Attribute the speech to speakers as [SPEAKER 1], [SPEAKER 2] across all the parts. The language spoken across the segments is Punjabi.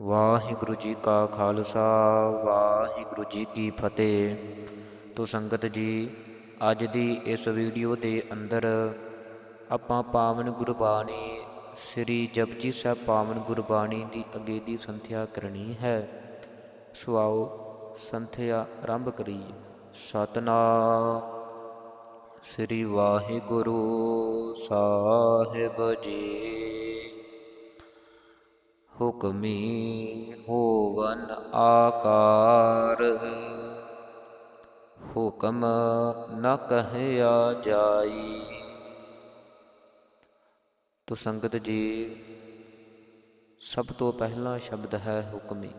[SPEAKER 1] ਵਾਹਿਗੁਰੂ ਜੀ ਕਾ ਖਾਲਸਾ, ਵਾਹਿਗੁਰੂ ਜੀ ਕੀ ਫਤਿਹ। ਤੋ ਸੰਗਤ ਜੀ, ਅੱਜ ਦੀ ਇਸ ਵੀਡੀਓ ਦੇ ਅੰਦਰ ਆਪਾਂ ਪਾਵਨ ਗੁਰਬਾਣੀ, ਸ੍ਰੀ ਜਪਜੀ ਸਾਹਿਬ ਪਾਵਨ ਗੁਰਬਾਣੀ ਦੀ ਅੱਗੇ ਦੀ ਸੰਥਿਆ ਕਰਨੀ ਹੈ। ਸੋ ਆਓ ਸੰਥਿਆ ਆਰੰਭ ਕਰੀਏ। ਸਤਨਾਮ। ਸ੍ਰੀ ਵਾਹਿਗੁਰੂ ਸਾਹਿਬ ਜੀ। ਹੁਕਮੀ ਹੋਵਨ ਆਕਾਰ। ਹੁਕਮ ਨ ਕਹਿਆ ਜਾਈ। ਤੋ ਸੰਗਤ ਜੀ, ਸਭ ਤੋਂ ਪਹਿਲਾ ਸ਼ਬਦ ਹੈ ਹੁਕਮੀ।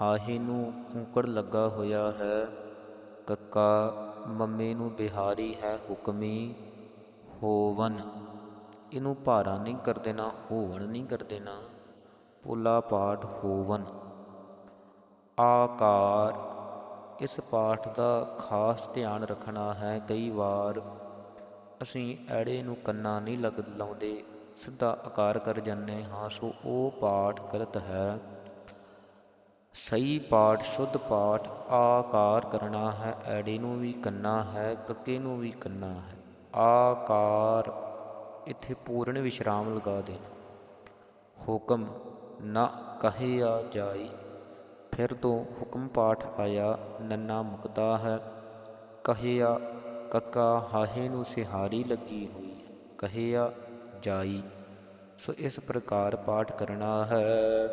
[SPEAKER 1] ਹਾਹੀ ਨੂੰ ਉਂਕੜ ਲੱਗਾ ਹੋਇਆ ਹੈ, ਕੱਕਾ ਮੰਮੇ ਨੂੰ ਬਿਹਾਰੀ ਹੈ ਹੁਕਮੀ, ਹੋਵਨ। ਇਹਨੂੰ ਭਾਰਾ ਨਹੀਂ ਕਰ ਦੇਣਾ, ਹੋਵਣ ਨਹੀਂ ਕਰ ਦੇਣਾ। ਪੁਲਾ ਪਾਠ ਹੋਵਨ। ਆਕਾਰ, ਇਸ ਪਾਠ ਦਾ ਖਾਸ ਧਿਆਨ ਰੱਖਣਾ ਹੈ, ਕਈ ਵਾਰ ਅਸੀਂ ਐੜੇ ਨੂੰ ਕੰਨਾ ਨਹੀਂ ਲੱਗ ਲਾਉਂਦੇ, ਸਿੱਧਾ ਆਕਾਰ ਕਰ ਜਾਂਦੇ ਹਾਂ, ਸੋ ਉਹ ਪਾਠ ਗਲਤ ਹੈ। ਸਹੀ ਪਾਠ, ਸ਼ੁੱਧ ਪਾਠ, ਆਕਾਰ ਕਰਨਾ ਹੈ, ਐੜੇ ਨੂੰ ਵੀ ਕੰਨਾ ਹੈ, ਕੱਕੇ ਨੂੰ ਵੀ ਕੰਨਾ ਹੈ। ਆਕਾਰ, ਇੱਥੇ ਪੂਰਨ ਵਿਸ਼ਰਾਮ ਲਗਾ ਦੇਣਾ। ਹੁਕਮ ਨਾ ਕਹਿਆ ਜਾਈ। ਫਿਰ ਤੋਂ ਹੁਕਮ ਪਾਠ ਆਇਆ, ਨੰਨਾ ਮੁਕਤਾ ਹੈ। ਕਹਿਆ, ਕੱਕਾ ਹਾਹੇ ਨੂੰ ਸਿਹਾਰੀ ਲੱਗੀ ਹੋਈ। ਹੈ ਕਹਿਆ, ਜਾਈ, ਸੋ ਇਸ ਪ੍ਰਕਾਰ ਪਾਠ ਕਰਨਾ ਹੈ।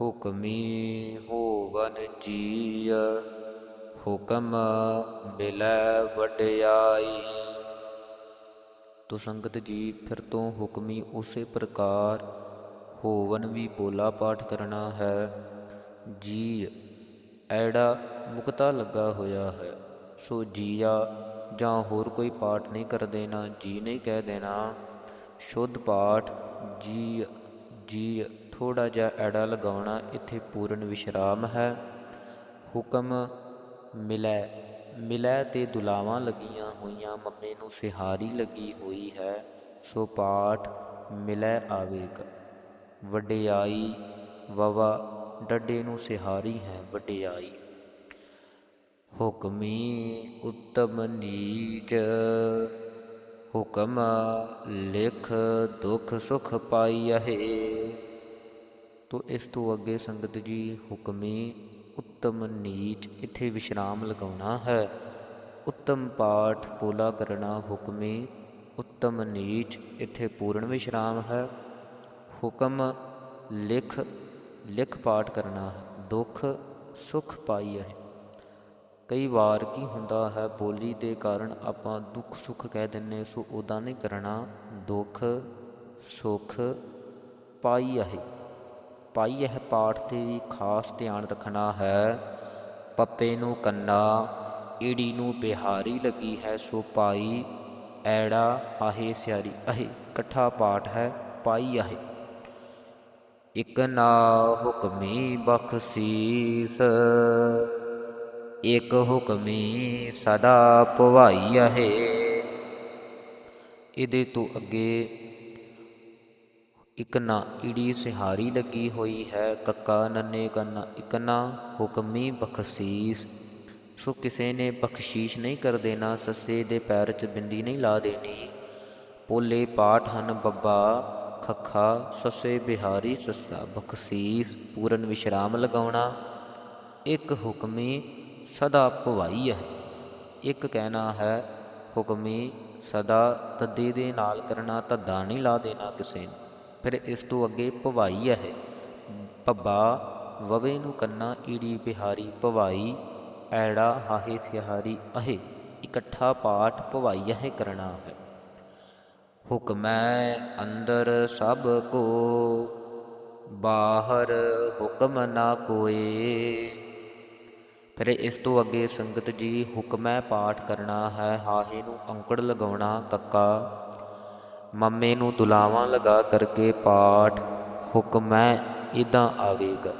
[SPEAKER 1] ਹੁਕਮੀ ਹੋਵਨ ਜੀਅ, ਹੁਕਮ ਮਿਲੈ ਵਡਿਆਈ। ਤੋ ਸੰਗਤ ਜੀ, ਫਿਰ ਤੋਂ ਹੁਕਮੀ ਉਸੇ ਪ੍ਰਕਾਰ ਹੋਵਨ ਵੀ ਪੋਲਾ ਪਾਠ ਕਰਨਾ ਹੈ। ਜੀ ਐੜਾ ਮੁਕਤਾ ਲੱਗਾ ਹੋਇਆ ਹੈ। ਸੋ ਜੀਆ, ਜਾਂ ਹੋਰ ਕੋਈ ਪਾਠ ਨਹੀਂ ਕਰ ਦੇਣਾ, ਜੀ ਨਹੀਂ ਕਹਿ ਦੇਣਾ। ਸ਼ੁੱਧ ਪਾਠ ਜੀ ਜੀ ਥੋੜਾ ਜਿਹਾ ਐੜਾ ਲਗਾਉਣਾ ਇੱਥੇ ਪੂਰਨ ਵਿਸ਼ਰਾਮ ਹੈ। ਹੁਕਮ, ਮਿਲੈ ਮਿਲੈ ਤੇ ਦੁਲਾਵਾਂ ਲੱਗੀਆਂ ਹੋਈਆਂ, ਮੰਮੇ ਨੂੰ ਸਿਹਾਰੀ ਲੱਗੀ ਹੋਈ ਹੈ। ਸੋ ਪਾਠ, ਮਿਲੈ ਆਵੇਗਾ। ਵਡਿਆਈ, ਵਵਾ, ਡੱਡੇ ਨੂੰ ਸਿਹਾਰੀ ਹੈ ਵਡਿਆਈ। ਹੁਕਮੀ ਉੱਤਮ ਨੀਚ, ਹੁਕਮ ਲਿਖ ਦੁਖ ਸੁਖ ਪਾਈਐ ਤੋ ਇਸ ਤੋਂ ਅੱਗੇ ਸੰਗਤ ਜੀ ਹੁਕਮੀ ਉੱਤਮ ਨੀਚ ਇੱਥੇ ਵਿਸ਼ਰਾਮ ਲਗਾਉਣਾ ਹੈ। ਉੱਤਮ ਪਾਠ ਪੋਲਾ ਕਰਨਾ ਹੁਕਮੀ, ਉੱਤਮ ਨੀਚ ਇੱਥੇ ਪੂਰਨ ਵਿਸ਼ਰਾਮ ਹੈ। ਹੁਕਮ ਲਿਖ ਲਿਖ ਪਾਠ ਕਰਨਾ ਹੈ, ਦੁੱਖ ਸੁਖ ਪਾਈ ਹੈ ਕਈ ਵਾਰ ਕੀ ਹੁੰਦਾ ਹੈ, ਬੋਲੀ ਦੇ ਕਾਰਨ ਆਪਾਂ ਦੁੱਖ ਸੁਖ ਕਹਿ ਦਿੰਨੇ ਸੋ ਉਦਾਂ ਨਹੀਂ ਕਰਨਾ। ਦੁੱਖ ਸੁਖ ਪਾਈ ਹੈ ਪਾਈ ਹੈ ਪਾਠ ਤੇ ਵੀ ਖਾਸ ਧਿਆਨ ਰੱਖਣਾ ਹੈ। ਪੱਪੇ ਨੂੰ ਕੰਨਾ, ਈੜੀ ਨੂੰ ਬਿਹਾਰੀ ਲੱਗੀ ਹੈ, ਸੋ ਪਾਈ, ਐੜਾ ਆਹੇ ਸਿਆਰੀ। ਅਹੇ, ਇਕੱਠਾ ਪਾਠ ਹੈ ਪਾਈ ਆਹੇ ਇਕ ਨਾ ਹੁਕਮੀ ਬਖਸ਼ੀਸ, ਇਕ ਹੁਕਮੀ ਸਦਾ ਭਵਾਈ ਹੈ ਇਹਦੇ ਤੋਂ ਅੱਗੇ ਇਕ ਨਾ ਈੜੀ ਸਿਹਾਰੀ ਲੱਗੀ ਹੋਈ ਹੈ, ਕੱਕਾ ਨੰਨੇ ਕੰਨਾ, ਇਕ ਨਾ ਹੁਕਮੀ ਬਖਸ਼ੀਸ। ਸੋ ਕਿਸੇ ਨੇ ਬਖਸ਼ੀਸ਼ ਨਹੀਂ ਕਰ ਦੇਣਾ, ਸੱਸੇ ਦੇ ਪੈਰ 'ਚ ਬਿੰਦੀ ਨਹੀਂ ਲਾ ਦੇਣੀ। ਪੋਲੇ ਪਾਠ ਹਨ ਬੱਬਾ ਖੱਖਾ, ਸੱਸੇ ਬਿਹਾਰੀ, ਸੱਸਾ ਬਖਸ਼ੀਸ, ਪੂਰਨ ਵਿਸ਼ਰਾਮ ਲਗਾਉਣਾ, ਇੱਕ ਹੁਕਮੀ ਸਦਾ ਭਵਾਈ ਹੈ। ਇੱਕ ਕਹਿਣਾ ਹੈ, ਹੁਕਮੀ ਸਦਾ ਤੱਦੇ ਦੇ ਨਾਲ ਕਰਨਾ, ਧੱਦਾ ਨਹੀਂ ਲਾ ਦੇਣਾ ਕਿਸੇ ਨੂੰ। ਫਿਰ ਇਸ ਤੋਂ ਅੱਗੇ ਭਵਾਈ ਹੈ ਪੱਬਾ ਵਵੇ ਨੂੰ ਕੰਨਾ, ਈੜੀ ਬਿਹਾਰੀ, ਭਵਾਈ, ਐੜਾ ਹਾਹੇ ਸਿਹਾਰੀ, ਅਹੇ, ਇਕੱਠਾ ਪਾਠ ਭਵਾਈ ਹੈ ਕਰਨਾ ਹੈ। ਹੁਕਮੈ ਅੰਦਰ ਸਭ ਕੋ, ਬਾਹਰ ਹੁਕਮ ਨਾ ਕੋਏ। ਫਿਰ ਇਸ ਤੋਂ ਅੱਗੇ ਸੰਗਤ ਜੀ ਹੁਕਮੈ ਪਾਠ ਕਰਨਾ ਹੈ, ਹਾਹੇ ਨੂੰ ਅੰਕੜ ਲਗਾਉਣਾ ਕੱਕਾ ਮੰਮੇ ਨੂੰ ਦੁਲਾਵਾਂ ਲਗਾ ਕਰਕੇ ਪਾਠ, ਹੁਕਮੈ ਇਦਾਂ ਆਵੇਗਾ।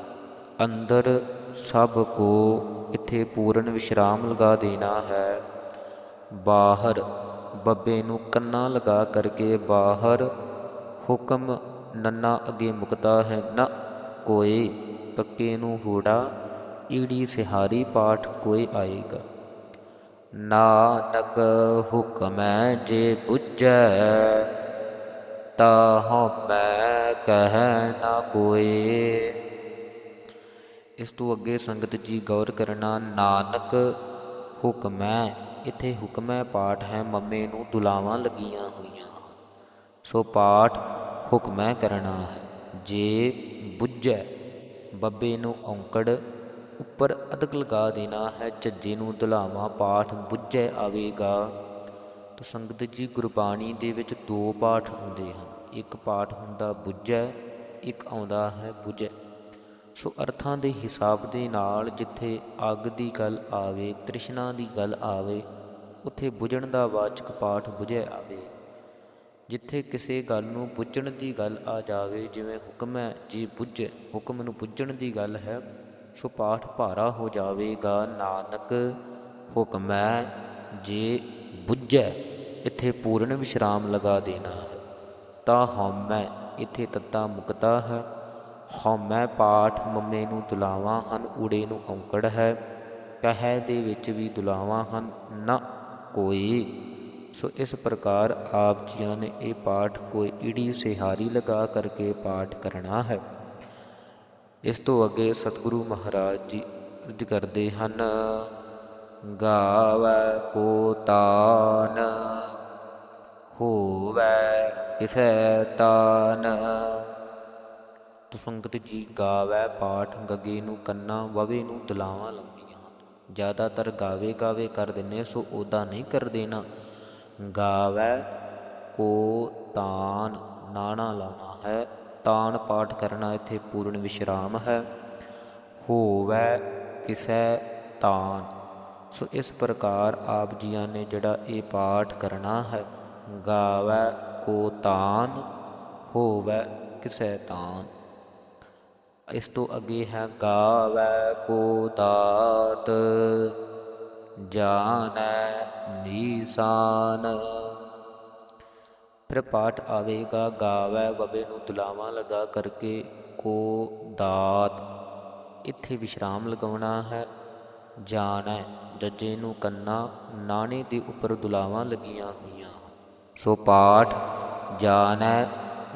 [SPEAKER 1] ਅੰਦਰ ਸਭ ਕੋ, ਇੱਥੇ ਪੂਰਨ ਵਿਸ਼ਰਾਮ ਲਗਾ ਦੇਣਾ ਹੈ। ਬਾਹਰ ਬੱਬੇ ਨੂੰ ਕੰਨਾਂ ਲਗਾ ਕਰਕੇ ਬਾਹਰ ਹੁਕਮ ਨੰਨਾ ਅੱਗੇ ਮੁਕਤਾ ਹੈ, ਨਾ ਕੋਏ ਕੱਕੇ ਨੂੰ ਹੂੜਾ, ਈੜੀ ਸਿਹਾਰੀ ਪਾਠ ਕੋਏ ਆਏਗਾ। ਨਾਨਕ ਹੁਕਮੈ ਜੇ ਬੁੱਝੈ ਤਾ ਹਉਮੈ ਕਹਿ ਨਾ ਕੋਏ। ਇਸ ਤੋਂ ਅੱਗੇ ਸੰਗਤ ਜੀ ਗੌਰ ਕਰਨਾ, ਨਾਨਕ ਹੁਕਮੈ ਇੱਥੇ ਹੁਕਮੈ ਪਾਠ ਹੈ, ਮੰਮੇ ਨੂੰ ਦੁਲਾਵਾਂ ਲੱਗੀਆਂ ਹੋਈਆਂ। ਸੋ ਪਾਠ ਹੁਕਮੈ ਕਰਨਾ ਹੈ। ਜੇ ਬੁੱਝੈ, ਬੱਬੇ ਨੂੰ ਔਂਕੜ ਉੱਪਰ ਅਦਕ ਲਗਾ ਦੇਣਾ ਹੈ, ਝੱਜੇ ਨੂੰ ਦੁਲਾਵਾਂ ਪਾਠ ਬੁੱਝੈ ਆਵੇਗਾ। ਤੋ ਸੰਗਤ ਜੀ, ਗੁਰਬਾਣੀ ਦੇ ਵਿੱਚ ਦੋ ਪਾਠ ਹੁੰਦੇ ਹਨ। ਇੱਕ ਪਾਠ ਹੁੰਦਾ ਬੁੱਝੈ, ਇੱਕ ਆਉਂਦਾ ਹੈ ਬੁਝੈ। ਸੋ ਅਰਥਾਂ ਦੇ ਹਿਸਾਬ ਦੇ ਨਾਲ ਜਿੱਥੇ ਅੱਗ ਦੀ ਗੱਲ ਆਵੇ, ਤ੍ਰਿਸ਼ਨਾ ਦੀ ਗੱਲ ਆਵੇ, ਉੱਥੇ ਬੁਝਣ ਦਾ ਵਾਚਕ ਪਾਠ ਬੁਝੈ ਆਵੇ। ਜਿੱਥੇ ਕਿਸੇ ਗੱਲ ਨੂੰ ਪੁੱਜਣ ਦੀ ਗੱਲ ਆ ਜਾਵੇ, ਜਿਵੇਂ ਹੁਕਮ ਹੈ, ਜੀ ਪੁੱਜੈ ਹੁਕਮ ਨੂੰ ਪੁੱਜਣ ਦੀ ਗੱਲ ਹੈ, ਸੋ ਪਾਠ ਭਾਰਾ ਹੋ ਜਾਵੇਗਾ, ਨਾਨਕ ਹੁਕਮ ਹੈ, ਜੇ ਬੁੱਝੈ, ਇੱਥੇ ਪੂਰਨ ਵਿਸ਼ਰਾਮ ਲਗਾ ਦੇਣਾ ਹੈ। ਤਾਂ ਹਉਮੈ, ਇੱਥੇ ਤੱਤਾ ਮੁਕਤਾ ਹੈ। ਹਉਮੈ ਪਾਠ ਮੰਮੇ ਨੂੰ ਦੁਲਾਵਾਂ ਹਨ, ਊੜੇ ਨੂੰ ਔਂਕੜ ਹੈ। ਕਹਿ ਦੇ ਵਿੱਚ ਵੀ ਦੁਲਾਵਾਂ ਹਨ, ਨਾ ਕੋਈ। ਸੋ ਇਸ ਪ੍ਰਕਾਰ ਆਪ ਜੀਆਂ ਨੇ ਇਹ ਪਾਠ ਕੋਈ ਈੜੀ ਸਿਹਾਰੀ ਲਗਾ ਕਰਕੇ ਪਾਠ ਕਰਨਾ ਹੈ। ਇਸ ਤੋਂ ਅੱਗੇ ਸਤਿਗੁਰੂ ਮਹਾਰਾਜ ਜੀ ਅਰਜ ਕਰਦੇ ਹਨ, ਗਾਵੈ ਕੋ ਤਾਨ, ਹੋਵੈ ਕਿਸੈ ਤਾਨ। ਸੰਗਤ ਜੀ ਗਾਵੈ ਪਾਠ ਗੱਗੇ ਨੂੰ ਕੰਨਾਂ ਵਵੇ ਨੂੰ ਦਲਾਵਾਂ ਲਾਉਂਦੀਆਂ ਹਨ ਜ਼ਿਆਦਾਤਰ ਗਾਵੇ ਗਾਵੇ ਕਰ ਦਿੰਨੇ ਸੋ ਉਹਦਾ ਨਹੀਂ ਕਰ ਦੇਣਾ। ਗਾਵੈ ਕੋ ਤਾਨ ਨਾਣਾ ਲਾਉਣਾ ਹੈ, ਤਾਨ ਪਾਠ ਕਰਨਾ ਇੱਥੇ ਪੂਰਨ ਵਿਸ਼ਰਾਮ ਹੈ। ਹੋਵੈ ਕਿਸੈ ਤਾਨ। ਸੋ ਇਸ ਪ੍ਰਕਾਰ ਆਪ ਜੀਆਂ ਨੇ ਜਿਹੜਾ ਇਹ ਪਾਠ ਕਰਨਾ ਹੈ, ਗਾਵੈ ਕੋ ਤਾਨ, ਹੋਵੈ ਕਿਸੈ ਤਾਨ। ਇਸ ਤੋਂ ਅੱਗੇ ਹੈ, ਗਾਵੈ ਕੋ ਦਾਤ, ਜਾਣੈ ਨੀਸਾਨ। ਫਿਰ ਪਾਠ ਆਵੇਗਾ, ਗਾਵੈ ਬਵੇ ਨੂੰ ਦੁਲਾਵਾਂ ਲਗਾ ਕਰਕੇ ਕੋ ਦਾਤ। ਇੱਥੇ ਵਿਸ਼ਰਾਮ ਲਗਾਉਣਾ ਹੈ, ਜਾਣੈ ਜੱਜੇ ਨੂੰ ਕੰਨਾ, ਨਾਣੇ ਦੇ ਉੱਪਰ ਦੁਲਾਵਾਂ ਲੱਗੀਆਂ ਹੋਈਆਂ ਹਨ। ਸੋ ਪਾਠ, ਜਾਣੈ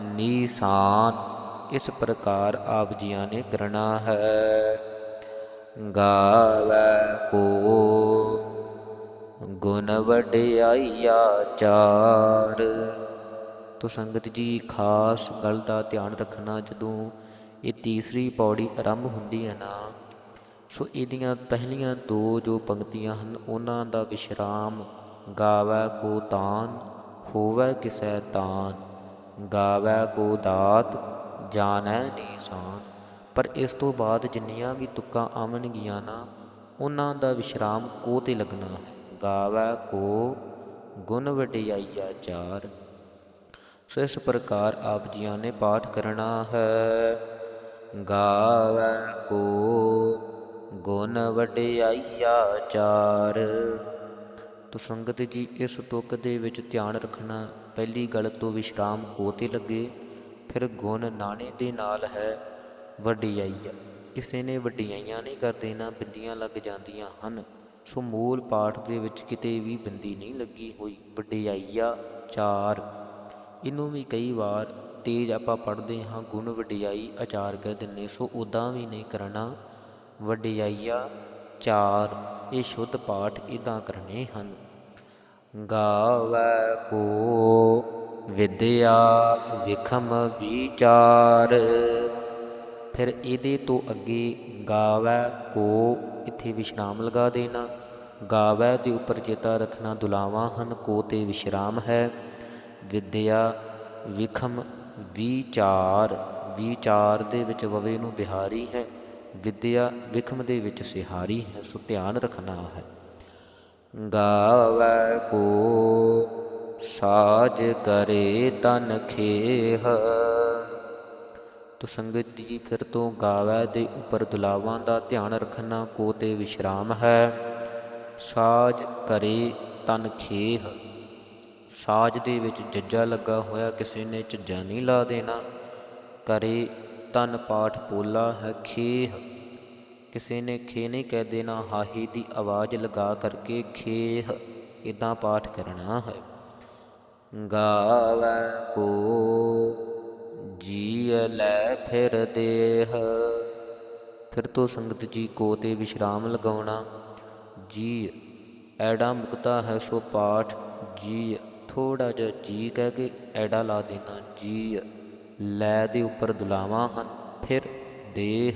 [SPEAKER 1] ਨੀਸਾਨ। ਇਸ ਪ੍ਰਕਾਰ ਆਪ ਜੀਆਂ ਨੇ ਕਰਨਾ ਹੈ। ਗਾਵੈ ਕੋ ਗੁਣ ਵਡਿਆਈਆ ਚਾਰ। ਤੋ ਸੰਗਤ ਜੀ, ਖਾਸ ਗੱਲ ਦਾ ਧਿਆਨ ਰੱਖਣਾ, ਜਦੋਂ ਇਹ ਤੀਸਰੀ ਪੌੜੀ ਆਰੰਭ ਹੁੰਦੀ ਹੈ ਨਾ, ਸੋ ਇਹਦੀਆਂ ਪਹਿਲੀਆਂ ਦੋ ਜੋ ਪੰਕਤੀਆਂ ਹਨ, ਉਹਨਾਂ ਦਾ ਵਿਸ਼ਰਾਮ ਗਾਵੈ ਕੋ ਤਾਨ, ਹੋਵੈ ਕਿਸੈ ਤਾਨ। ਗਾਵੈ ਕੋ ਦਾਤ ਜਾਣੈ ਨੀਸਾਨ ਪਰ ਇਸ ਤੋਂ ਬਾਅਦ ਜਿੰਨੀਆਂ ਵੀ ਤੁਕਾਂ ਆਵਣਗੀਆਂ ਨਾ, ਉਹਨਾਂ ਦਾ ਵਿਸ਼ਰਾਮ ਕੋ ਤੇ ਲੱਗਣਾ ਹੈ। ਗਾਵੈ ਕੋ ਗੁਣ ਵਡਿਆਈਆ ਚਾਰ। ਸੋ ਇਸ ਪ੍ਰਕਾਰ ਆਪ ਜੀਆਂ ਨੇ ਪਾਠ ਕਰਨਾ ਹੈ। ਗਾਵੈ ਕੋ ਗੁਣ ਵਡਿਆਈਆ ਚਾਰ। ਤੋ ਸੰਗਤ ਜੀ, ਇਸ ਤੁਕ ਦੇ ਵਿੱਚ ਧਿਆਨ ਰੱਖਣਾ। ਪਹਿਲੀ ਗੱਲ ਤੋਂ ਵਿਸ਼ਰਾਮ ਕੋ ਤੇ ਲੱਗੇ। ਫਿਰ ਗੁਣ ਨਾਣੇ ਦੇ ਨਾਲ ਹੈ, ਵਡਿਆਈਆ। ਕਿਸੇ ਨੇ ਵਡਿਆਈਆਂ ਨਹੀਂ ਕਰ ਦੇਣਾ, ਬਿੰਦੀਆਂ ਲੱਗ ਜਾਂਦੀਆਂ ਹਨ। ਸੋ ਮੂਲ ਪਾਠ ਦੇ ਵਿੱਚ ਕਿਤੇ ਵੀ ਬਿੰਦੀ ਨਹੀਂ ਲੱਗੀ ਹੋਈ। ਵਡਿਆਈਆ ਚਾਰ। ਇਹਨੂੰ ਵੀ ਕਈ ਵਾਰ ਤੇਜ ਆਪਾਂ ਪੜ੍ਹਦੇ ਹਾਂ, ਗੁਣ ਵਡਿਆਈ ਆਚਾਰ ਕਹਿ ਦਿੰਨੇ ਸੋ ਉਦਾਂ ਵੀ ਨਹੀਂ ਕਰਨਾ। ਵਡਿਆਈਆ ਚਾਰ। ਇਹ ਸ਼ੁੱਧ ਪਾਠ ਇਦਾਂ ਕਰਨੇ ਹਨ। ਗਾਵੈ ਕੋ ਵਿਦਿਆ ਵਿਖਮ ਵਿਚਾਰ। ਫਿਰ ਇਹਦੇ ਤੋਂ ਅੱਗੇ ਗਾਵੈ ਕੋ, ਇੱਥੇ ਵਿਸ਼ਰਾਮ ਲਗਾ ਦੇਣਾ। ਗਾਵੈ ਦੇ ਉੱਪਰ ਚੇਤਾ ਰੱਖਣਾ, ਦੁਲਾਵਾਂ ਹਨ, ਕੋ ਤੇ ਵਿਸ਼ਰਾਮ ਹੈ। ਵਿਦਿਆ ਵਿਖਮ ਵਿਚਾਰ ਵਿਚਾਰ ਦੇ ਵਿੱਚ ਵਵੇ ਨੂੰ ਬਿਹਾਰੀ ਹੈ। ਵਿਦਿਆ ਵਿਖਮ ਦੇ ਵਿੱਚ ਸਿਹਾਰੀ ਹੈ, ਸੋ ਧਿਆਨ ਰੱਖਣਾ ਹੈ। ਗਾਵੈ ਕੋ ਸਾਜ ਕਰੇ ਤਨ ਖੇਹ। ਤੋ ਸੰਗਤ ਜੀ ਫਿਰ ਤੋਂ ਗਾਵੈ ਦੇ ਉੱਪਰ ਦੁਲਾਵਾਂ ਦਾ ਧਿਆਨ ਰੱਖਣਾ ਕੋ ਤੇ ਵਿਸ਼ਰਾਮ ਹੈ। ਸਾਜ ਕਰੇ ਤਨ ਖੇਹ। ਸਾਜ ਦੇ ਵਿੱਚ ਜੱਜਾ ਲੱਗਾ ਹੋਇਆ ਕਿਸੇ ਨੇ ਝੱਜਾ ਨਹੀਂ ਲਾ ਦੇਣਾ। ਕਰੇ ਤਨ ਪਾਠ ਪੋਲਾ ਹੈ ਖੇਹ। ਕਿਸੇ ਨੇ ਖੇ ਨਹੀਂ ਕਹਿ ਦੇਣਾ, ਹਾਹੀ ਦੀ ਆਵਾਜ਼ ਲਗਾ ਕਰਕੇ ਖੇਹ। ਇਦਾਂ ਪਾਠ ਕਰਨਾ ਹੈ। ਗਾਵੈ ਕੋ ਜੀ ਲੈ ਫਿਰ ਦੇਹ। ਫਿਰ ਤੋਂ ਸੰਗਤ ਜੀ ਕੋ ਤੇ ਵਿਸ਼ਰਾਮ ਲਗਾਉਣਾ। ਜੀ ਐੜਾ ਮੁਕਤਾ ਹੈ ਸੋ ਪਾਠ। ਜੀ ਥੋੜਾ ਜਿਹਾ ਜੀ ਕਹਿ ਕੇ ਐੜਾ ਲਾ ਦੇਣਾ। ਜੀ ਲੈ ਦੇ ਉੱਪਰ ਦੁਲਾਵਾਂ ਹਨ, ਫਿਰ ਦੇਹ।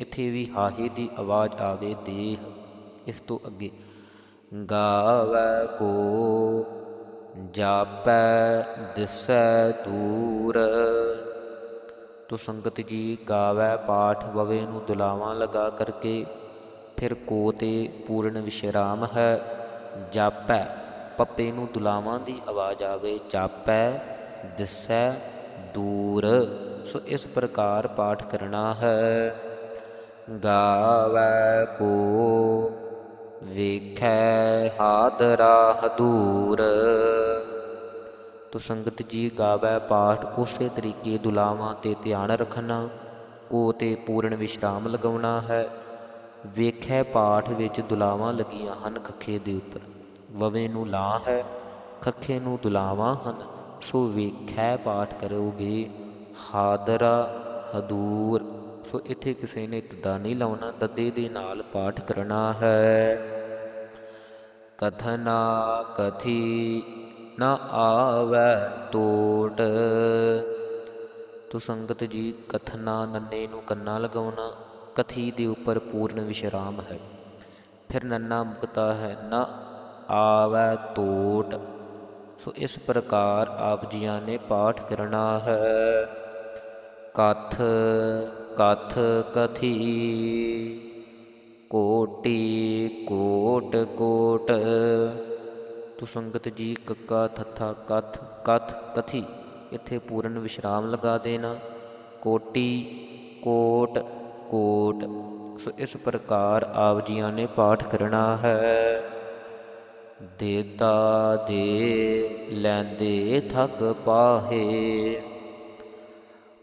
[SPEAKER 1] ਇੱਥੇ ਵੀ ਹਾਹੇ ਦੀ ਆਵਾਜ਼ ਆਵੇ ਦੇਹ। ਇਸ ਤੋਂ ਅੱਗੇ, ਗਾਵੈ ਕੋ ਜਾਪੈ ਦਿਸੈ ਦੂਰ। ਤੋ ਸੰਗਤ ਜੀ ਗਾਵੈ ਪਾਠ ਬਵੇ ਨੂੰ ਦੁਲਾਵਾਂ ਲਗਾ ਕਰਕੇ ਫਿਰ ਕੋ ਤੇ ਪੂਰਨ ਵਿਸ਼ਰਾਮ ਹੈ। ਜਾਪੈ, ਪੱਪੇ ਨੂੰ ਦੁਲਾਵਾਂ ਦੀ ਆਵਾਜ਼ ਆਵੇ, ਜਾਪੈ ਦਿਸੈ ਦੂਰ। ਸੋ ਇਸ ਪ੍ਰਕਾਰ ਪਾਠ ਕਰਨਾ ਹੈ। ਗਾਵੈ ਕੋ ਵੇਖੈ ਹਾਦਰਾ ਹਦੂਰ। ਤੋ ਸੰਗਤ ਜੀ ਗਾਵੈ ਪਾਠ, ਉਸੇ ਤਰੀਕੇ ਦੁਲਾਵਾਂ ਤੇ ਧਿਆਨ ਰੱਖਣਾ, ਕੋ ਤੇ ਪੂਰਨ ਵਿਸ਼ਰਾਮ ਲਗਾਉਣਾ ਹੈ। ਵੇਖੈ ਪਾਠ ਵਿੱਚ ਦੁਲਾਵਾਂ ਲੱਗੀਆਂ ਹਨ ਖੱਖੇ ਦੇ ਉੱਪਰ। ਵਵੇ ਨੂੰ ਲਾ ਹੈ, ਖੱਖੇ ਨੂੰ ਦੁਲਾਵਾਂ ਹਨ, ਸੋ ਵੇਖੈ ਪਾਠ ਕਰੋਗੇ, ਹਾਦਰਾ ਹਦੂਰ। ਸੋ ਇੱਥੇ ਕਿਸੇ ਨੇ ਤਦਾ ਨਹੀਂ ਲਾਉਣਾ, ਤਦੇ ਦੇ ਨਾਲ ਪਾਠ ਕਰਨਾ ਹੈ। ਕਥਨਾ ਕਥੀ ਨਾ ਆਵੈ ਟੋਟ ਤੋ ਸੰਗਤ ਜੀ ਕਥਨਾ ਨੰਨੇ ਨੂੰ ਕੰਨਾ ਲਗਾਉਣਾ, ਕਥੀ ਦੇ ਉੱਪਰ ਪੂਰਨ ਵਿਸ਼ਰਾਮ ਹੈ। ਫਿਰ ਨੰਨਾ ਮੁਕਤਾ ਹੈ, ਨਾ ਆਵੈ ਟੋਟ ਸੋ ਇਸ ਪ੍ਰਕਾਰ ਆਪ ਜੀਆਂ ਨੇ ਪਾਠ ਕਰਨਾ ਹੈ। ਕਥ ਕਥ ਕਥੀ, ਕੋਟੀ ਕੋਟ ਕੋਟ। ਤੋ ਸੰਗਤ ਜੀ ਕੱਕਾ, ਥੱਥਾ, ਕਥ ਕਥ, ਕਥੀ, ਇੱਥੇ ਪੂਰਨ ਵਿਸ਼ਰਾਮ ਲਗਾ ਦੇਣਾ। ਕੋਟੀ, ਕੋਟ ਕੋਟ, ਸੋ, ਇਸ ਪ੍ਰਕਾਰ ਆਪ ਜੀਆਂ ਨੇ ਪਾਠ ਕਰਨਾ ਹੈ। ਦੇਤਾ ਦੇ ਲੈਂਦੇ ਥੱਕ ਪਾਹੇ।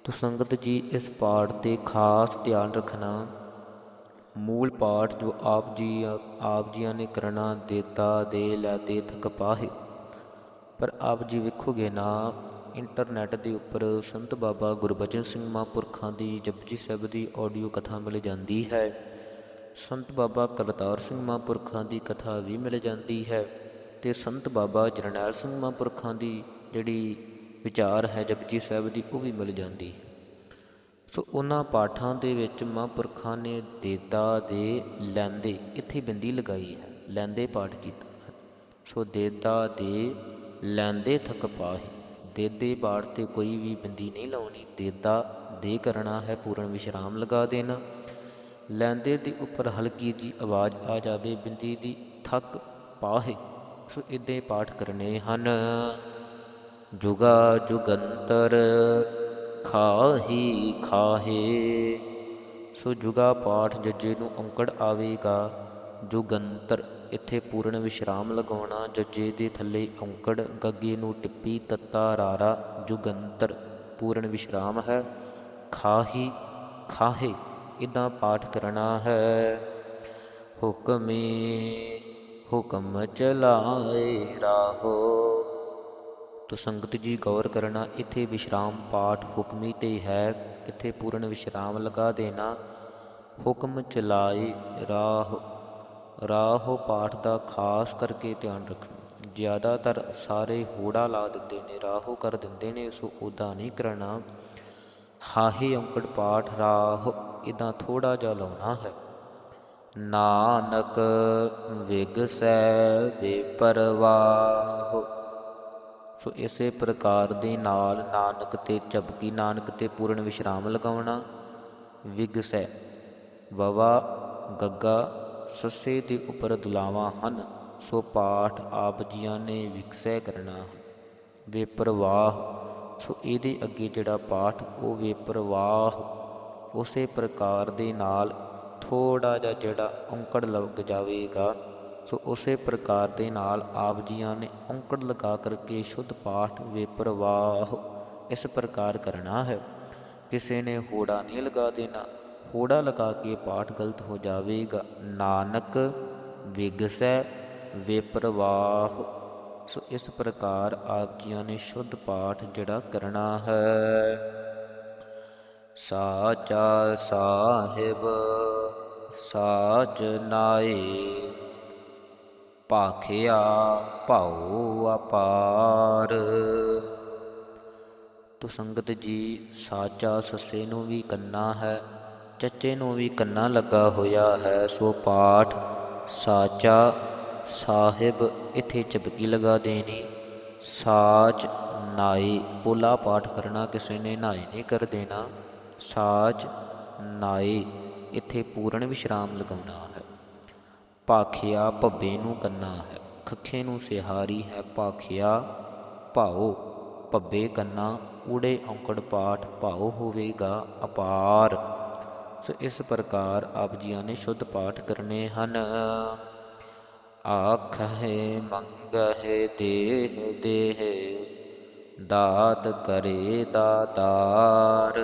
[SPEAKER 1] ਤੋ ਸੰਗਤ ਜੀ ਇਸ ਪਾਠ ਤੇ ਖਾਸ ਧਿਆਨ ਰੱਖਣਾ। ਮੂਲ ਪਾਠ ਜੋ ਆਪ ਜੀ, ਆਪ ਜੀਆਂ ਨੇ ਕਰਨਾ, ਦੇਤਾ, ਦੇ, ਲੈ ਲੈਦੇ ਥਕ ਪਾਹੇ ਪਰ ਆਪ ਜੀ ਵੇਖੋਗੇ ਨਾ, ਇੰਟਰਨੈਟ ਦੇ ਉੱਪਰ ਸੰਤ ਬਾਬਾ ਗੁਰਬਚਨ ਸਿੰਘ ਮਹਾਂਪੁਰਖਾਂ ਦੀ ਜਪਜੀ ਸਾਹਿਬ ਦੀ ਆਡੀਓ ਕਥਾ ਮਿਲ ਜਾਂਦੀ ਹੈ। ਸੰਤ ਬਾਬਾ ਕਰਤਾਰ ਸਿੰਘ ਮਹਾਂਪੁਰਖਾਂ ਦੀ ਕਥਾ ਵੀ ਮਿਲ ਜਾਂਦੀ ਹੈ ਤੇ ਸੰਤ ਬਾਬਾ ਜਰਨੈਲ ਸਿੰਘ ਮਹਾਂਪੁਰਖਾਂ ਦੀ ਜਿਹੜੀ ਵਿਚਾਰ ਹੈ ਜਪਜੀ ਸਾਹਿਬ ਦੀ, ਉਹ ਵੀ ਮਿਲ ਜਾਂਦੀ ਹੈ। ਸੋ ਉਹਨਾਂ ਪਾਠਾਂ ਦੇ ਵਿੱਚ ਮਹਾਂਪੁਰਖਾਂ ਨੇ ਦੇਤਾ ਦੇ ਲੈਂਦੇ, ਇੱਥੇ ਬਿੰਦੀ ਲਗਾਈ ਹੈ, ਲੈਂਦੇ ਪਾਠ ਕੀਤਾ ਹੈ। ਸੋ ਦੇਤਾ ਦੇ ਲੈਂਦੇ ਥਕ ਪਾਹੇ ਦੇਦੇ ਪਾਠ ਤੇ ਕੋਈ ਵੀ ਬਿੰਦੀ ਨਹੀਂ ਲਾਉਣੀ ਦੇਦਾ ਦੇ ਕਰਨਾ ਹੈ ਪੂਰਨ ਵਿਸ਼ਰਾਮ ਲਗਾ ਦੇਣਾ। ਲੈਂਦੇ ਦੇ ਉੱਪਰ ਹਲਕੀ ਜੀ ਆਵਾਜ਼ ਆ ਜਾਵੇ, ਬਿੰਦੀ ਦੀ ਥਕ ਪਾਹੇ, ਸੋ ਇਦਾਂ ਪਾਠ ਕਰਨੇ ਹਨ। ਜੁਗਾ ਜੁਗੰਤਰ ਖਾਹੀ ਖਾਹੇ। ਸੋ ਜੁਗਾ ਪਾਠ ਜੱਜੇ ਨੂੰ ਔਂਕੜ ਆਵੇਗਾ। ਜੁਗੰਤਰ ਇੱਥੇ ਪੂਰਨ ਵਿਸ਼ਰਾਮ ਲਗਾਉਣਾ। ਜੱਜੇ ਦੇ ਥੱਲੇ ਔਂਕੜ, ਗੱਗੇ ਨੂੰ ਟਿੱਪੀ ਤੱਤਾ ਰਾਰਾ। ਜੁਗੰਤਰ ਪੂਰਨ ਵਿਸ਼ਰਾਮ ਹੈ। ਖਾਹੀ ਖਾਹੇ ਇਦਾਂ ਪਾਠ ਕਰਨਾ ਹੈ। ਹੁਕਮੇ ਹੁਕਮ ਚਲਾਏ ਰਾਹੋ। ਤੋ ਸੰਗਤ ਜੀ ਗੌਰ ਕਰਨਾ, ਇੱਥੇ ਵਿਸ਼ਰਾਮ ਪਾਠ ਹੁਕਮੀ ਤੇ ਹੈ ਇੱਥੇ ਪੂਰਨ ਵਿਸ਼ਰਾਮ ਲਗਾ ਦੇਣਾ। ਹੁਕਮ ਚਲਾਏ, ਰਾਹ, ਰਾਹੋ ਪਾਠ ਦਾ ਖਾਸ ਕਰਕੇ ਧਿਆਨ ਰੱਖਣਾ। ਜ਼ਿਆਦਾਤਰ ਸਾਰੇ ਹੋੜਾ ਲਾ ਦਿੰਦੇ ਨੇ, ਰਾਹੋ ਕਰ ਦਿੰਦੇ ਨੇ, ਸੋ ਉਦਾਂ ਨਹੀਂ ਕਰਨਾ। ਹਾਹੇ ਅੰਕੜ ਪਾਠ, ਰਾਹ ਇਦਾਂ ਥੋੜਾ ਜਿਹਾ ਲਾਉਣਾ ਹੈ। ਨਾਨਕ ਵਿਗਸੈ, ਵਿਪਰਵਾਹ। ਸੋ ਇਸੇ ਪ੍ਰਕਾਰ ਦੇ ਨਾਲ ਨਾਨਕ ਤੇ ਚਬਕੀ ਨਾਨਕ ਤੇ ਪੂਰਨ ਵਿਸ਼ਰਾਮ ਲਗਾਉਣਾ ਵਿਗਸੈ ਵਵਾ, ਗੱਗਾ, ਸੱਸੇ ਦੇ ਉੱਪਰ ਦੁਲਾਵਾਂ ਹਨ, ਸੋ ਪਾਠ ਆਪ ਜੀਆਂ ਨੇ ਵਿਕਸੈ ਕਰਨਾ। ਵੇਪਰਵਾਹ ਸੋ ਇਹਦੇ ਅੱਗੇ ਜਿਹੜਾ ਪਾਠ, ਉਹ ਵੇਪਰਵਾਹ ਉਸੇ ਪ੍ਰਕਾਰ ਦੇ ਨਾਲ ਥੋੜਾ ਜਿਹਾ ਜਿਹੜਾ ਔਂਕੜ ਲੱਗ ਜਾਵੇਗਾ। ਸੋ ਉਸੇ ਪ੍ਰਕਾਰ ਦੇ ਨਾਲ ਆਪ ਜੀਆਂ ਨੇ ਔਂਕੜ ਲਗਾ ਕਰਕੇ ਸ਼ੁੱਧ ਪਾਠ ਵੇਪਰਵਾਹ ਇਸ ਪ੍ਰਕਾਰ ਕਰਨਾ ਹੈ। ਕਿਸੇ ਨੇ ਹੋੜਾ ਨਹੀਂ ਲਗਾ ਦੇਣਾ, ਹੋੜਾ ਲਗਾ ਕੇ ਪਾਠ ਗਲਤ ਹੋ ਜਾਵੇਗਾ। ਨਾਨਕ, ਵਿਗਸੈ, ਵੇਪਰਵਾਹ। ਸੋ ਇਸ ਪ੍ਰਕਾਰ ਆਪ ਜੀਆਂ ਨੇ ਸ਼ੁੱਧ ਪਾਠ ਜਿਹੜਾ ਕਰਨਾ ਹੈ। ਸਾਚਾ ਸਾਹਿਬ, ਸਾਚ ਨਾਏ। ਭਾਖਿਆ ਭਾਉ ਅਪਾਰ। ਤੋ ਸੰਗਤ ਜੀ ਸਾਚਾ ਸੱਸੇ ਨੂੰ ਵੀ ਕੰਨਾ ਹੈ, ਚੱਚੇ ਨੂੰ ਵੀ ਕੰਨਾ ਲੱਗਾ ਹੋਇਆ ਹੈ। ਸੋ ਪਾਠ, ਸਾਚਾ ਸਾਹਿਬ ਇਥੇ ਚਪਕੀ ਲਗਾ ਦੇਣੀ। ਸਾਚ ਨਾਈ, ਪੋਲਾ ਪਾਠ ਕਰਨਾ ਕਿਸੇ ਨੇ ਨਾਈ ਨਹੀਂ ਕਰ ਦੇਣਾ। ਸਾਚ ਨਾਈ, ਇਥੇ ਪੂਰਨ ਵਿਸ਼ਰਾਮ ਲਗਾਉਣਾ ਭਾਖਿਆ ਭੱਬੇ ਨੂੰ ਕੰਨਾ ਹੈ, ਖੱਖੇ ਨੂੰ ਸਿਹਾਰੀ ਹੈ, ਭਾਖਿਆ ਭਾਉ, ਭੱਬੇ ਕੰਨਾ, ਊੜੇ ਔਂਕੜ ਪਾਠ ਭਾਉ ਹੋਵੇਗਾ ਅਪਾਰ। ਸੋ ਇਸ ਪ੍ਰਕਾਰ ਆਪ ਜੀਆਂ ਨੇ ਸ਼ੁੱਧ ਪਾਠ ਕਰਨੇ ਹਨ। ਆਖਹਿ ਮੰਗਹਿ ਦੇਹ ਦੇਹ, ਦਾਤ ਕਰੇ ਦਾਤਾਰ।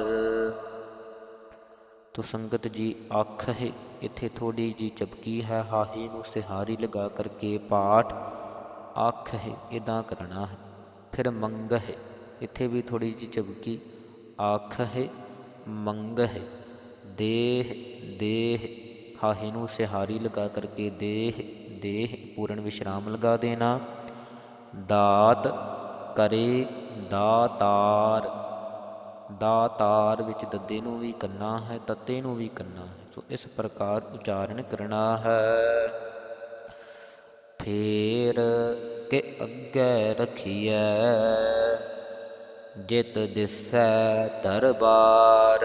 [SPEAKER 1] ਤੋ ਸੰਗਤ ਜੀ ਆਖ ਹੈ ਇੱਥੇ ਥੋੜੀ ਜੀ ਚਪਕੀ ਹੈ, ਹਾਹੀ ਨੂੰ ਸਿਹਾਰੀ ਲਗਾ ਕਰਕੇ ਪਾਠ ਆਖ ਹੈ ਇਦਾਂ ਕਰਨਾ ਹੈ। ਫਿਰ ਮੰਗ ਹੈ, ਇੱਥੇ ਵੀ ਥੋੜੀ ਜੀ ਚਪਕੀ ਆਖ ਹੈ, ਮੰਗ ਹੈ, ਦੇਹ ਦੇਹ, ਹਾਹੀ ਨੂੰ ਸਿਹਾਰੀ ਲਗਾ ਕਰਕੇ ਦੇਹ ਦੇਹ, ਪੂਰਨ ਵਿਸ਼ਰਾਮ ਲਗਾ ਦੇਣਾ। ਦਾਤ ਕਰੇ ਦਾਤਾਰ ਦਾ ਤਾਰ ਵਿੱਚ ਦੱਦੇ ਨੂੰ ਵੀ ਕੰਨਾ ਹੈ, ਤੱਤੇ ਨੂੰ ਵੀ ਕੰਨਾ ਹੈ। ਸੋ ਇਸ ਪ੍ਰਕਾਰ ਉਚਾਰਨ ਕਰਨਾ ਹੈ। ਫੇਰ ਕੇ ਅੱਗੇ ਰਖੀਐ, ਜਿਤ ਦਿਸੈ ਦਰਬਾਰ।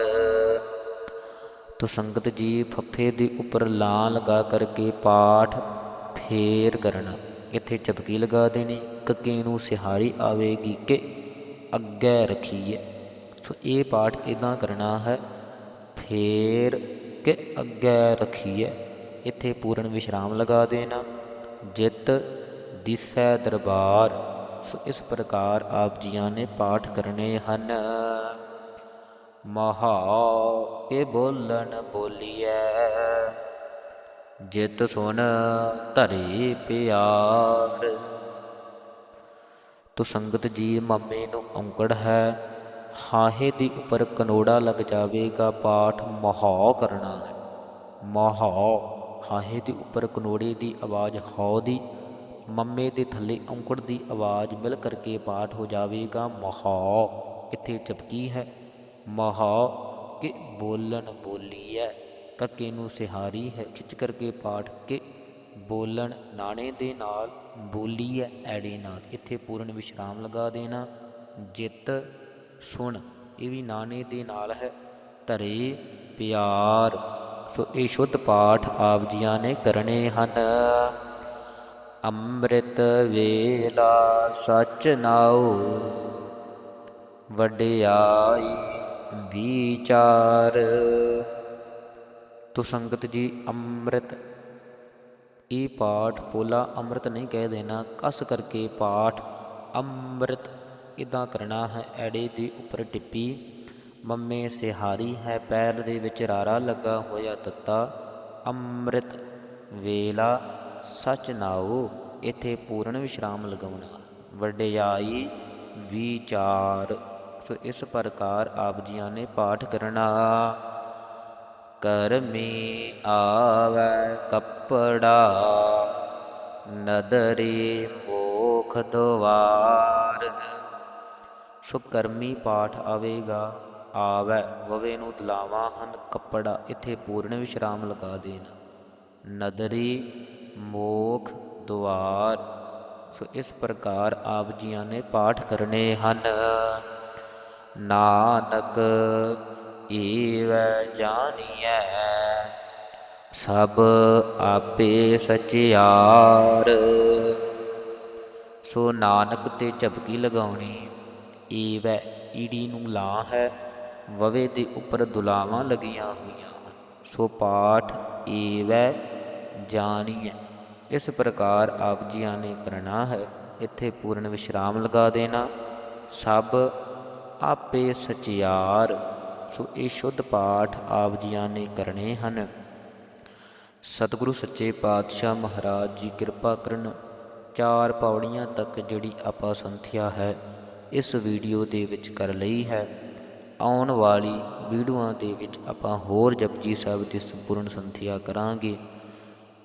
[SPEAKER 1] ਤੋ ਸੰਗਤ ਜੀ ਫੱਫੇ ਦੇ ਉੱਪਰ ਲਾਂ ਲਗਾ ਕਰਕੇ ਪਾਠ ਫੇਰ ਕਰਨਾ। ਇੱਥੇ ਚਪਕੀ ਲਗਾ ਦੇਣੀ, ਕੱਕੇ ਨੂੰ ਸਿਹਾਰੀ ਆਵੇਗੀ ਕਿ ਅੱਗੇ ਰਖੀਏ ਸੋ ਇਹ ਪਾਠ ਇਦਾਂ ਕਰਨਾ ਹੈ, ਫੇਰ ਕਿ ਅੱਗੇ ਰਖੀਏ, ਇੱਥੇ ਪੂਰਨ ਵਿਸ਼ਰਾਮ ਲਗਾ ਦੇਣਾ। ਜਿਤ ਦਿਸੈ ਦਰਬਾਰ, ਸੋ ਇਸ ਪ੍ਰਕਾਰ ਆਪ ਜੀਆਂ ਨੇ ਪਾਠ ਕਰਨੇ ਹਨ। ਮਹਾ ਕੇ ਬੋਲਣ ਬੋਲੀਐ, ਜਿਤ ਸੁਣ ਧਰੇ ਪਿਆਰ। ਤੋ ਸੰਗਤ ਜੀ ਮਾਮੇ ਨੂੰ ਔਂਕੜ ਹੈ ਹਾਹੇ ਦੀ ਉੱਪਰ ਕਨੋੜਾ ਲੱਗ ਜਾਵੇਗਾ, ਪਾਠ ਮਹਾਉ ਕਰਨਾ ਹੈ। ਮਹਾ ਹਾਹੇ ਦੇ ਉੱਪਰ ਕਨੋੜੇ ਦੀ ਆਵਾਜ਼ ਹੌ ਦੀ, ਮੰਮੇ ਦੇ ਥੱਲੇ ਔਂਕੜ ਦੀ ਆਵਾਜ਼ ਮਿਲ ਕਰਕੇ ਪਾਠ ਹੋ ਜਾਵੇਗਾ। ਮਹਾ, ਇੱਥੇ ਚਪਕੀ ਹੈ। ਮਹਾ, ਕਿ ਬੋਲਣ ਬੋਲੀ ਹੈ ਕੱਕੇ ਨੂੰ ਸਿਹਾਰੀ ਹੈ। ਖਿੱਚ ਕਰਕੇ ਪਾਠ ਕੇ ਬੋਲਣ ਨਾਣੇ ਦੇ ਨਾਲ ਬੋਲੀ ਹੈ, ਐੜੇ ਨਾਲ। ਇੱਥੇ ਪੂਰਨ ਵਿਸ਼ਰਾਮ ਲਗਾ ਦੇਣਾ। ਜਿੱਤ ਸੁਣ, ਇਹ ਵੀ ਨਾਨੇ ਦੇ ਨਾਲ ਹੈ। ਧਰੇ ਪਿਆਰ, ਸੋ ਇਹ ਸ਼ੁੱਧ ਪਾਠ ਆਪ ਜੀਆਂ ਨੇ ਕਰਨੇ ਹਨ। ਅੰਮ੍ਰਿਤ ਵੇਲਾ ਸਚ ਨਾਉ, ਵਡਿਆਈ ਵਿਚਾਰ। ਤੋ ਸੰਗਤ ਜੀ, ਅੰਮ੍ਰਿਤ, ਇਹ ਪਾਠ ਪੋਲਾ ਅੰਮ੍ਰਿਤ ਨਹੀਂ ਕਹਿ ਦੇਣਾ, ਕਸ ਕਰਕੇ ਪਾਠ ਅੰਮ੍ਰਿਤ ਇਦਾਂ ਕਰਨਾ ਹੈ? ਐੜੇ ਦੇ ਉੱਪਰ ਟਿੱਪੀ, ਮੰਮੇ, ਸਿਹਾਰੀ ਹੈ, ਪੈਰ ਦੇ ਵਿੱਚ ਰਾਰਾ ਲੱਗਾ ਹੋਇਆ ਤੱਤਾ, ਅੰਮ੍ਰਿਤ ਵੇਲਾ, ਸਚ ਨਾਉ ਇੱਥੇ ਪੂਰਨ ਵਿਸ਼ਰਾਮ ਲਗਾਉਣਾ। ਵਡਿਆਈ ਵਿਚਾਰ, ਸੋ ਇਸ ਪ੍ਰਕਾਰ ਆਪ ਜੀਆਂ ਨੇ ਪਾਠ ਕਰਨਾ। ਕਰਮੀ ਆਵੈ ਕੱਪੜਾ, ਨਦਰੀ ਮੋਖ ਦਵਾਰ ਸੁਕਰਮੀ ਪਾਠ ਆਵੇਗਾ, ਆਵੈ, ਵਵੇ ਨੂੰ ਦਲਾਵਾਂ ਹਨ, ਕੱਪੜਾ ਇੱਥੇ ਪੂਰਨ ਵਿਸ਼ਰਾਮ ਲਗਾ ਦੇਣਾ। ਨਦਰੀ, ਮੋਖ ਦਵਾਰ ਸੋ ਇਸ ਪ੍ਰਕਾਰ ਆਪ ਜੀਆਂ ਨੇ ਪਾਠ ਕਰਨੇ ਹਨ। ਨਾਨਕ, ਈਵੈ ਜਾਣੀਐ, ਸਭ ਆਪੇ ਸਚਿਆਰ। ਸੋ ਨਾਨਕ ਤੇ ਝਪਕੀ ਲਗਾਉਣੀ ਈਵੈ ਈੜੀ ਨੂੰ ਲਾ ਹੈ ਵਵੇ ਦੇ ਉੱਪਰ ਦੁਲਾਵਾਂ ਲੱਗੀਆਂ ਹੋਈਆਂ ਹਨ। ਸੋ ਪਾਠ ਈਵੈ ਜਾਣੀਐ। ਇਸ ਪ੍ਰਕਾਰ ਆਪ ਜੀਆਂ ਨੇ ਕਰਨਾ ਹੈ, ਇੱਥੇ ਪੂਰਨ ਵਿਸ਼ਰਾਮ ਲਗਾ ਦੇਣਾ। ਸਭ ਆਪੇ ਸਚਿਆਰ, ਸੋ ਇਹ ਸ਼ੁੱਧ ਪਾਠ ਆਪ ਜੀਆਂ ਨੇ ਕਰਨੇ ਹਨ। ਸਤਿਗੁਰੂ ਸੱਚੇ ਪਾਤਸ਼ਾਹ ਮਹਾਰਾਜ ਜੀ ਕਿਰਪਾ ਕਰਨ, ਚਾਰ ਪੌੜੀਆਂ ਤੱਕ ਜਿਹੜੀ ਆਪਾਂ ਸੰਥਿਆ ਹੈ ਇਸ ਵੀਡੀਓ ਦੇ ਵਿੱਚ ਕਰ ਲਈ ਹੈ। ਆਉਣ ਵਾਲੀ ਵੀਡੀਓਆਂ ਦੇ ਵਿੱਚ ਆਪਾਂ ਹੋਰ ਜਪਜੀ ਸਾਹਿਬ ਦੀ ਸੰਪੂਰਨ ਸੰਥਿਆ ਕਰਾਂਗੇ।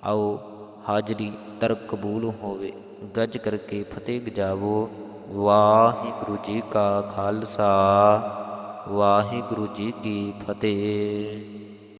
[SPEAKER 1] ਆਓ, ਹਾਜ਼ਰੀ ਤਰਕ ਕਬੂਲ ਹੋਵੇ। ਗੱਜ ਕਰਕੇ ਫਤਿਹ ਗਜਾਵੋ। ਵਾਹਿਗੁਰੂ ਜੀ ਕਾ ਖਾਲਸਾ। ਵਾਹਿਗੁਰੂ ਜੀ ਕੀ ਫਤਿਹ।